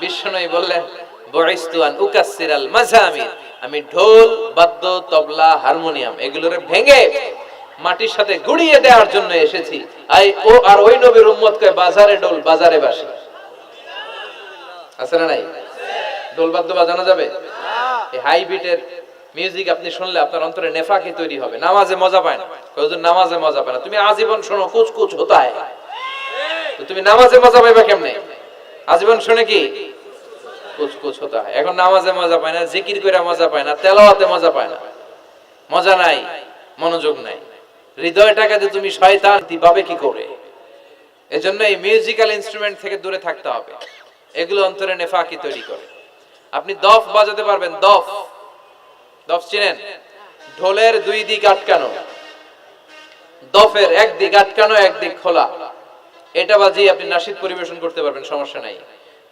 বিশ্বনবী বললেন বয়স্তু আন উকাসসিরাল আমি ঢোল, বাদ্য, তবলা, হারমোনিয়াম এগুলোর ভেঙে মাটির সাথে গুড়িয়ে দেওয়ার জন্য এসেছি। আই ও আর ওই নবীর উম্মত বাজারে ডোল বাজারে বাসি। আছে না নাই? ডোল বাদ্য বাজানো যাবে? এই হাই বিটের মিউজিক আপনি শুনলে আপনার অন্তরে নেফাকি তৈরি হবে। নামাজে মজা পায় না। হুজুর, নামাজে মজা পায় না। তুমি আজীবন শোনো কুচ কুচ হতা তো তুমি নামাজে মজা পাইবা কেমনে? আজীবন শুনে কি? হতা হয়। এখন নামাজে মজা পায় না, জিকির করে মজা পায় না, তেলাওয়াতে মজা পায় না। মজা নাই, মনোযোগ নাই। হৃদয়টাকে যে তুমি শয়তান দিবাবে কি করে? এজন্য এই মিউজিক্যাল ইনস্ট্রুমেন্ট থেকে দূরে থাকতে হবে। এগুলো অন্তরে নেফাকি তৈরি করে। আপনি দফ বাজাতে পারবেন, দফ। দফ চিনেন? ঢোলের দুই দিক আটকানো। দফের এক দিক আটকানো, এক দিক খোলা। এটা বাজিয়ে আপনি নাসিদ পরিবেশন করতে পারবেন, সমস্যা নাই।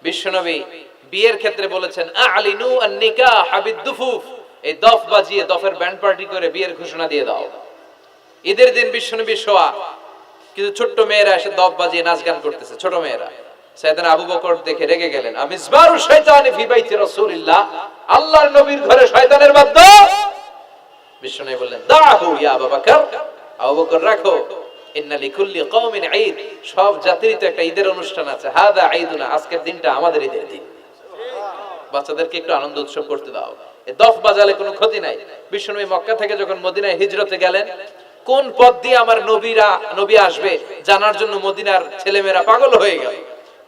বিশ্বনবী বিয়ের ক্ষেত্রে বলেছেন, আলিনু আন নিকাহ হাবিদ দুফুফ এই দফ বাজিয়ে দফের ব্যান্ড পার্টি করে বিয়ের ঘোষণা দিয়ে দাও। ঈদের দিন বিশ্বনবী শোয়া কিছু ছোট্ট মেয়েরা এসে দফ বাজিয়ে নাচ গান করতেছে, ছোট মেয়েরা। সাইয়েদনা আবু বকর দেখে রেগে গেলেন শয়তানি ফি বাইতি রাসূলিল্লাহ। আল্লাহর নবীর ঘরে শয়তানের বাদ্য বিশ্বনবী বললেন দাহু ইয়া আবু বকর রাখো। ইন্না লিকুল্লি কওমিন ঈদ। সব জাতিরই তো একটা ঈদের অনুষ্ঠান আছে। হাদা ঈদুনা, আজকের দিনটা আমাদের ঈদের দিন। বাচ্চাদেরকে একটু আনন্দ উৎসব করতে দাও। দফ বাজালে কোনো ক্ষতি নাই। বিশ্বনবী মক্কা থেকে যখন মদিনায় হিজরতে গেলেন, কোন পথ দিয়ে আমার নবীরা, নবী আসবে জানার জন্য মদিনার ছেলেমেয়েরা পাগল হয়ে গেল।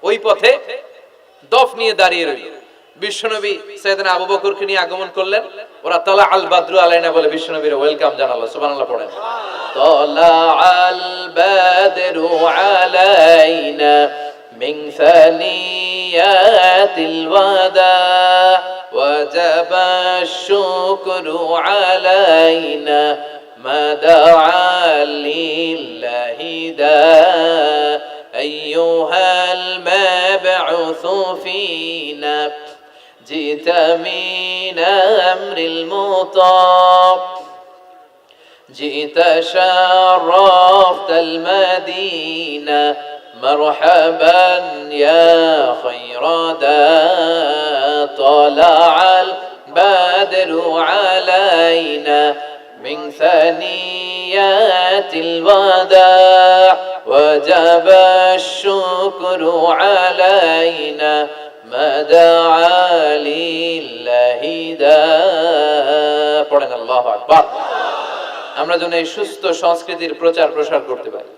ওই পথে দফ নিয়ে দাঁড়িয়ে রইল। বিশ্বনবী সৈয়দনা আবু বকরকে নিয়ে আগমন করলেন। ওরা তালা আল বাদরু আলাইনা বলে বিশ্বনবীর ওয়েলকাম জানালো, সুবহানাল্লাহ পড়েন। তালা আল বাদরু আলাইনা من ثنيات الوداع وجب الشكر علينا ما دعا لله داع. أيها المبعوث فينا جئت من أمر المطاع. جئت شرفت المدينة مرحبا يا خير دا طلع البدر علينا من ثنيات الوداع وجب الشكر علينا ما دعا لله دا পড়েন আল্লাহ আকবার আমরা যেন এই সুস্থ সংস্কৃতির প্রচার প্রসার করতে পারি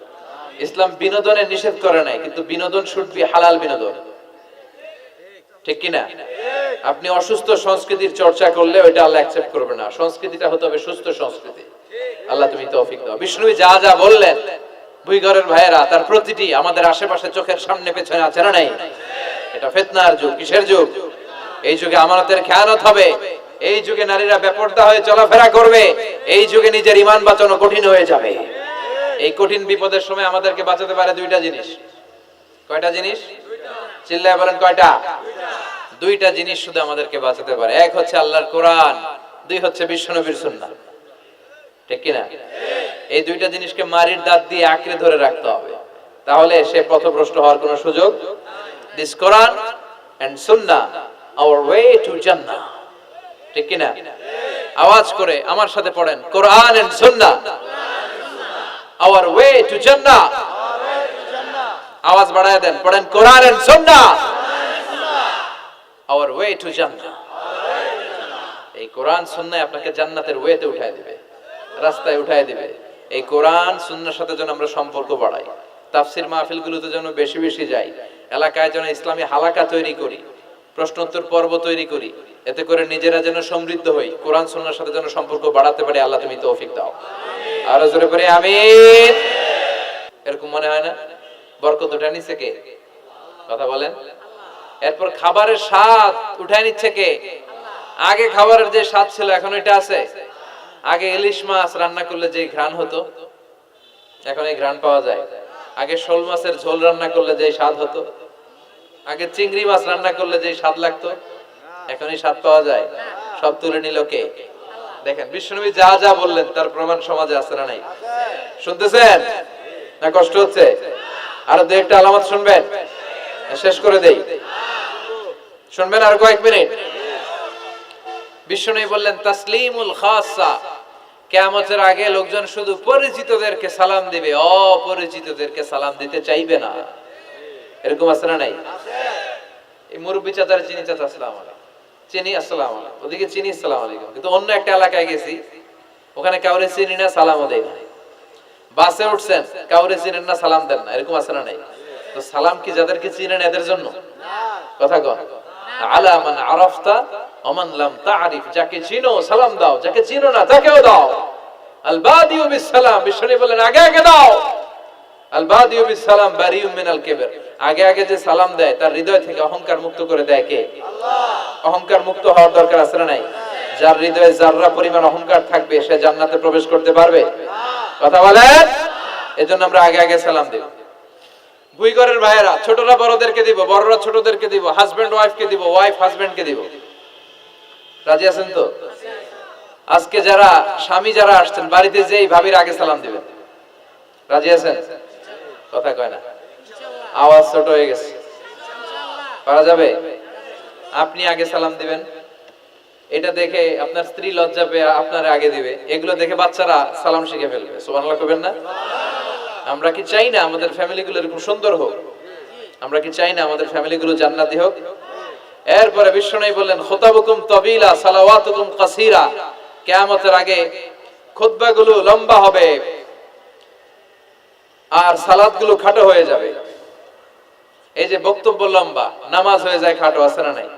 ইসলাম বিনোদনে নিষেধ করে নাই, কিন্তু বিনোদন শুড বি হালাল বিনোদন। ঠিক কিনা? আপনি অসুস্থ সংস্কৃতির চর্চা করলে ওইটা আল্লাহ অ্যাকসেপ্ট করবে না। সংস্কৃতিটা হতে হবে সুস্থ সংস্কৃতি। আল্লাহ তুমি তৌফিক দাও। বিষ্ণুবী যা যা বললেন ভুইগরের ভাইয়েরা, তার প্রতিটি আমাদের আশেপাশে চোখের সামনে, পেছনে আছে না নাই? এটা ফেতনার যুগ, কিসের যুগ? এই যুগে আমানতের খেয়ানত হবে। এই যুগে নারীরা বেপর্দা হয়ে চলাফেরা করবে। এই যুগে নিজের ইমান বাঁচানো কঠিন হয়ে যাবে। এই কঠিন বিপদের সময় আমাদেরকে বাঁচাতে পারে দুইটা জিনিস। কয়টা জিনিস? চিল্লায় বলেন কয়টা? দুইটা জিনিস শুধু আমাদেরকে বাঁচাতে পারে। এক হচ্ছে আল্লাহর কোরআন, দুই হচ্ছে বিশ্বনবীর সুন্নাহ। ঠিক কিনা এই দুইটা জিনিসকে মারির দাঁত দিয়ে আঁকড়ে ধরে রাখতে হবে। তাহলে সে পথভ্রষ্ট হওয়ার কোনো সুযোগ this Quran and Sunnah our way to Jannah ঠিক কিনা আওয়াজ করে আমার সাথে পড়েন কোরআন এন্ড সুন্নাহ টু জান্নাহ আওয়াজ বাড়ায় দেন, পড়েন Quran and Sunnah our way to Jannah এই কোরআন সুন্নাহ আপনাকে জান্নাতের ওয়েতে উঠায় দিবে। রাস্তায় উঠায় দিবে। এই কোরআন সুন্নাহর সাথে যেন আমরা সম্পর্ক বাড়াই। তাফসির মাহফিলগুলোতে যেন বেশি বেশি যাই। এলাকায় যেন ইসলামী হালাকা তৈরি করি। প্রশ্নোত্তর পর্ব তৈরি করি। এতে করে নিজেরা যেন সমৃদ্ধ হই। কোরআন সুন্নাহর সাথে যেন সম্পর্ক বাড়াতে পারি, আল্লাহ তুমি তৌফিক দাও। আরও জোরে করে, আমিন। এরকম মনে হয় না? বরকত উঠে নিচ্ছে কে? কথা বলেন। এরপর খাবারের স্বাদ উঠায় নিচ্ছে কে? আগে খাবারের যে স্বাদ ছিল, এখন এটা আছে। আগে ইলিশ মাছ রান্না করলে যে ঘ্রাণ হতো, এখন এই ঘ্রাণ পাওয়া যায়। আগে শোল মাছের ঝোল রান্না করলে যে স্বাদ হতো, আগে চিংড়ি মাছ রান্না করলে যে স্বাদ লাগতো এখন এই স্বাদ পাওয়া যায়। সব তুলে নিল কে? দেখেন, বিশ্বনবী যা যা বললেন, তার প্রমাণ সমাজে আছে না নাই? শুনতেছেন? না কষ্ট হচ্ছে? আরও দু একটা আলামত শুনবেন। শেষ করে দেই। শুনবেন আর কয়েক মিনিট। বিষ্ণু বললেন, তাসলিমুল খাসা। কেয়ামতের আগে লোকজন শুধু পরিচিতদেরকে সালাম দিবে, অপরিচিতদেরকে সালাম দিতে চাইবে না। এরকম আছে না নাই? এই মুরব্বী চাচার চিনি চাচা, আসসালাম চিনি, আসসালাম ওদিকে চিনি, আসসালাম আলাইকুম। কিন্তু অন্য একটা এলাকায় গেছি, ওখানে কাউরে চিনি না, সালামও দেয় না। বাসে উঠছেন, কাউরে চিনেন না, সালাম দেন না। এরকম আছে না নাই? তো সালাম কি যাদেরকে চিনেন এদের জন্য? কথা কন। মান ওমান লাম যাকে চিনো, সালাম দাও। যাকে চিনো না, তাকেও দাও। বলেন আগে আগে দাও। আগে আগে যে সালাম দেয়, তার হৃদয় থেকে অহংকার মুক্ত করে দেয় কে? অহংকার মুক্ত হওয়ার দরকার আছে না নাই? যার হৃদয়ে যাররা পরিমাণ অহংকার থাকবে, সে জান্নাতে প্রবেশ করতে পারবে? কথা বলেন? এজন্য আমরা আগে আগে সালাম দেব। দুই ঘরের ভাইয়েরা, ছোটরা বড়দেরকে দিব, বড়রা ছোটদেরকে দিব হাজবেন্ড ওয়াইফকে দিব ওয়াইফ হাজবেন্ডকে দিব। রাজি আছেন তো? আজকে যারা স্বামী যারা আসছেন, বাড়িতে যেই ভাবির আগে সালাম দিবেন। রাজি আছেন? কথা কয় না। আওয়াজ ছোট হয়ে গেছে। পারা যাবে? আপনি আগে সালাম দিবেন। এটা দেখে আপনার স্ত্রী লজ্জা পেয়ে আপনার আগে দিবে। এগুলো দেখে বাচ্চারা সালাম শিখে ফেলবে। সুবহানাল্লাহ কবেন না? আমরা কি চাই না আমাদের ফ্যামিলিগুলো এরকম সুন্দর হোক? আমরা কি চাই না আমাদের ফ্যামিলিগুলো জান্নাতি হোক? এরপরে বিশ্বনবী বললেন, খুতাবুকুম তাবিলা, সালাওয়াতুকুম কাসীরা। কিয়ামতের আগে খুতবাগুলো লম্বা হবে আর সালাতগুলো খাটো হয়ে যাবে। এই যে বক্তব্য লম্বা, নামাজ হয়ে যায়, খাটো আছে না নাই?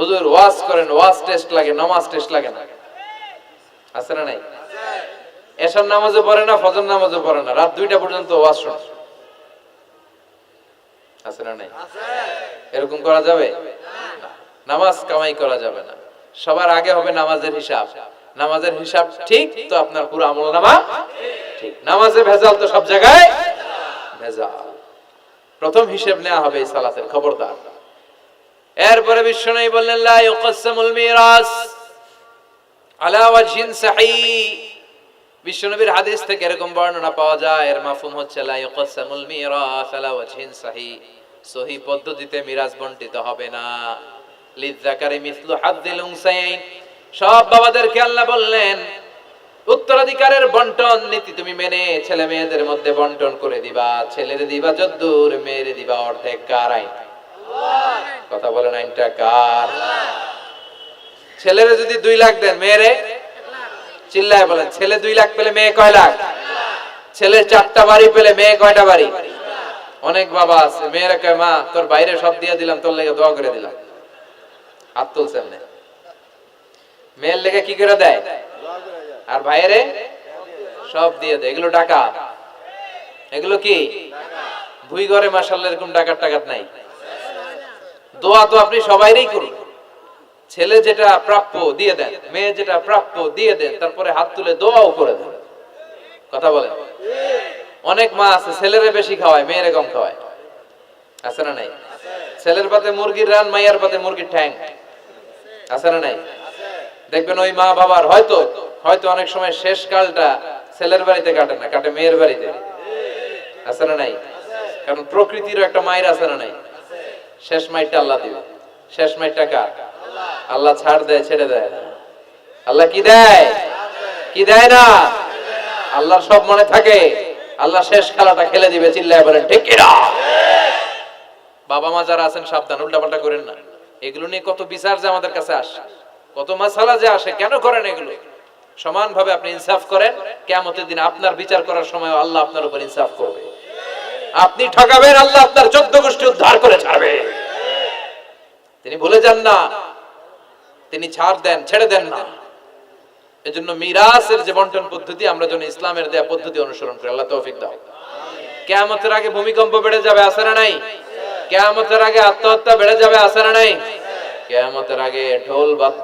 হুজুর, ওয়াজ করেন, ওয়াজ টেস্ট লাগে, নামাজ টেস্ট লাগে না। আছে না নাই? এসার নামাজও পড়ে না, ফজর নামাজও পড়ে না, রাত দুইটা পর্যন্ত ওয়াজ শোনে আছে না নাই? এরকম করা যাবে। নামাজ কামাই করা যাবে না। সবার আগে হবে নামাজের হিসাব। নামাজের হিসাব ঠিক তো আপনার পুরো আমল নামা ঠিক। নামাজে ভেজাল তো সব জায়গায়? ভেজাল। প্রথম হিসেব নেওয়া হবে এই সালাতের খবরদার। এরপরে বিশ্বনবী বললেন, লা ইউকাসসামুল মিরাস আলা ওয়াজহিন সাহি। বিশ্বনবীর হাদিস থেকে এরকম বর্ণনা পাওয়া যায়, এর মাফহুম হচ্ছে, লা ইউকাসসামুল মিরাস আলা ওয়াজহিন সাহি। সহি পদ্ধতিতে মিরাজ বন্টিত হবে না। লিযাকারি মিসলু হাদ্দিল উনসাইন, সব বাবাদেরকে আল্লাহ বললেন, উত্তরাধিকারের বন্টন নীতি তুমি মেনে ছেলে মেয়েদের মধ্যে বন্টন করে দিবা, ছেলেরে দিবা যদ্দূর, মেয়েরে দিবা অর্ধেক কার আইন? কথা বলেন আইনটা কার। ছেলেরে যদি দুই লাখ দেন, মেয়েরে? চিল্লায় বলেন, ছেলে দুই লাখ পেলে মেয়ে কয় লাখ? ছেলে চারটা বাড়ি পেলে মেয়ে কয়টা বাড়ি? অনেক বাবা আছে, মেয়েরা কয়, মা, তোর বাইরে সব দিয়ে দিলাম, তোর লেগে দোয়া করে দিলাম। হাত তুলছেন না। মেয়ের লেগে কি করে দেয়? আর বাইরে সব দিয়ে দেয়। এগুলো টাকা এগুলো কি? ভুই ঘরে মাসাল্লাহ এরকম টাকার টাকাত নাই। দোয়া তো আপনি সবাইরই করুন। ছেলে যেটা প্রাপ্য দিয়ে দেন, মেয়ে যেটা প্রাপ্য দিয়ে দেন, তারপরে হাত তুলে দোয়াও করে দেন। কথা বলেন? অনেক মা আছে, ছেলেরে বেশি খাওয়ায়, মেয়েরে কম খাওয়ায়। আছে না নাই? ছেলের পাতে মুরগির রান, মাইয়ার পাতে মুরগির ঠ্যাং। আছে না নাই? দেখবেন ওই মা বাবার হয়তো হয়তো অনেক সময় শেষ কালটা ছেলের বাড়িতে কাটে না, কাটে মেয়ের বাড়িতে। আছে না নাই? কারণ প্রকৃতির একটা মায়ের আছে না নাই? শেষ মাইটটা আল্লাহ দিবে। শেষ মাইটটা কার? আল্লাহ ছাড় দেয়, ছেড়ে দেয় না। আল্লাহ কি দেয়? কি দেয় না? আল্লাহর সব মনে থাকে। আল্লাহ শেষ খেলাটা খেলে দিবে, চিল্লায় বলেন, ঠিক কিনা? বাবা মা যারা আছেন, সাবধান, উল্টাপাল্টা করেন না। এগুলো নিয়ে কত বিচার যে আমাদের কাছে আসে। কত মাসালা যে আসে, কেন করেন এগুলো? সমানভাবে আপনি ইনসাফ করেন কেমতের দিন আপনার বিচার করার সময় আল্লাহ আপনার উপর ইনসাফ করবে। আপনি ঠকাবেন, আল্লাহ আপনার চোদ্দ গোষ্ঠী উদ্ধার করে ছাড়বে। তিনি ভুলে যান না। তিনি ছাড় দেন, ছেড়ে দেন না। এজন্য মিরাসের যে বন্টন পদ্ধতি, আমরা যেন ইসলামের দেয়া পদ্ধতি অনুসরণ করি। আল্লাহ তৌফিক দাও। কেয়ামতের আগে ভূমিকম্প বেড়ে যাবে আসে না নাই? কেয়ামতের আগে আত্মহত্যা বেড়ে যাবে আসে না নাই? কেয়ামতের আগে ঢোল বাদ্য